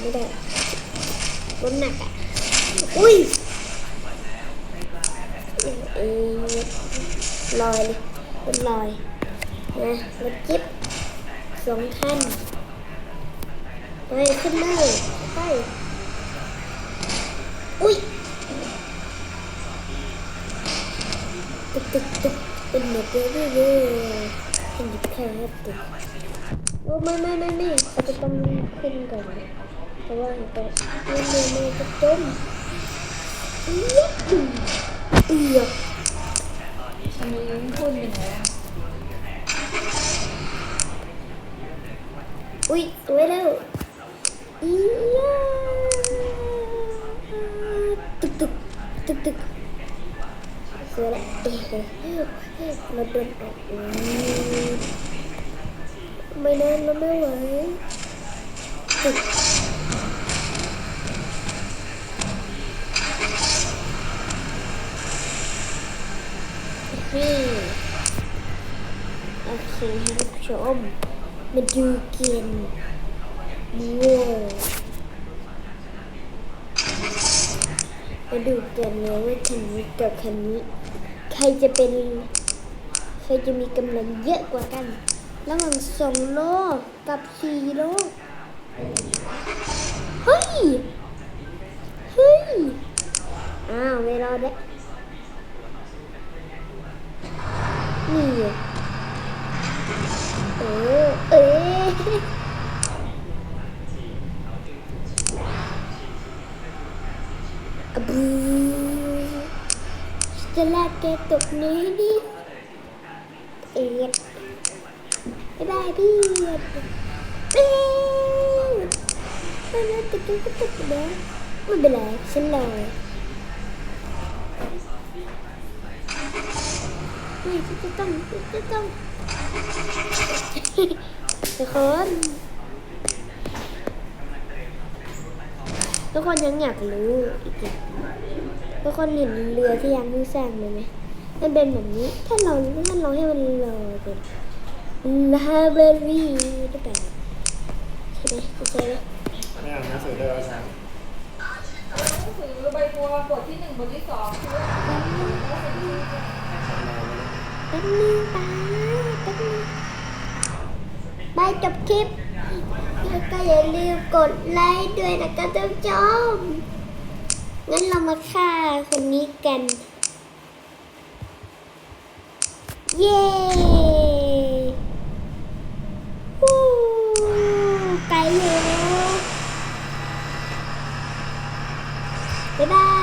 ไม่ได้รถหนักอะ อุ้ยเออลอยเลยรถลอยนะรถจิ๊บสองคันไปขึ้นเลยไปอุ้ยตึกตึกตึกเป็นหมดเลยเลยเห็นแค่ตึกโอ้ไม่ไม่ไม่ไม่เขาจะต้องขึ้นก่อน ระว่างไปไม่ไม่ไม่จะจมเอี๊ยดเอียดอันนี้พูดยังไงอะอุ้ยสวยแล้วอียาตึกตึกตึกตึกสวยแล้วเอ๊ะเรมาเดินออกไม่นานเราไม่ไหวตึก นี่โอเคท่านผู้ชมมาดูเกมว้าวมาดูกันเลยว่าคันนี้กับคันนี้ ใครจะเป็น ใครจะมีกำลังเยอะกว่ากัน ระหว่างสองโลกับสี่โลเฮ้ย เฮ้ย อ้าวไม่รอดแล้ว นี่เออเอ๊ะอะบูจะลากแกตกนี้ดิเอ็ดบ๊ายบายพี่เอ็ดเอ๊ะไม่น่าตกก็ตกนะไม่เป็นไรฉันรอไม่ฉั นจะต้องฉันจะต้องทุกคนทุกคนยังอยากรู้อีกอย่างทุกคนเห็นเรือที่ยังไม่สร้างเลยไหมมันเป็นแบบนี้ ถ้าเราถ้าเราให้มันลอยเป็นลาเบอรี่หรือเปล่าใช่ไหมใช่ไหมไม่อ่านหนังสือเลยอาจารย์หนังสือใบบัวบทที่หนึ่งบทที่สองคือว่าแล้วสิ่งที่ แป๊บนึงป้าแป๊บนึงไปจบคลิป แล้วก็อย่าลืมกดไลค์ด้วยนะคะท่านผู้ชมงั้นเรามาฆ่าคนนี้กัน เย้ฮู้ไกลอยู่บ๊ายบาย